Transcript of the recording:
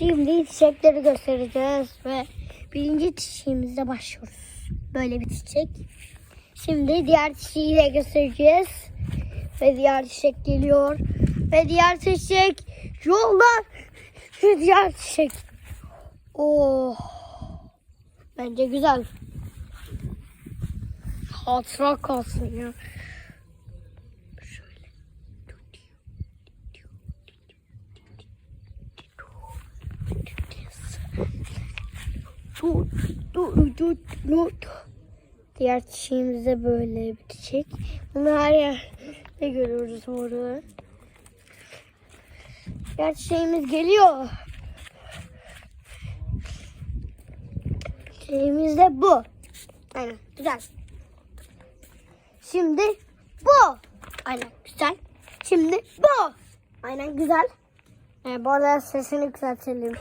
Şimdi çiçekleri göstereceğiz ve birinci çiçeğimizle başlıyoruz. Böyle bir çiçek. Şimdi diğer çiçeği de göstereceğiz. Ve diğer çiçek geliyor. Ve diğer çiçek yolda. Ve diğer çiçek. Oh. Bence güzel. Hatıra kalsın ya. Diğer çiçeğimiz de böyle bir çiçek. Bunu her yerde görüyoruz burada. Diğer çiçeğimiz geliyor. Çiçeğimiz de bu. Aynen güzel. Şimdi bu. Aynen güzel. Şimdi bu. Aynen güzel. Ee, bu arada sesini yükseltelim.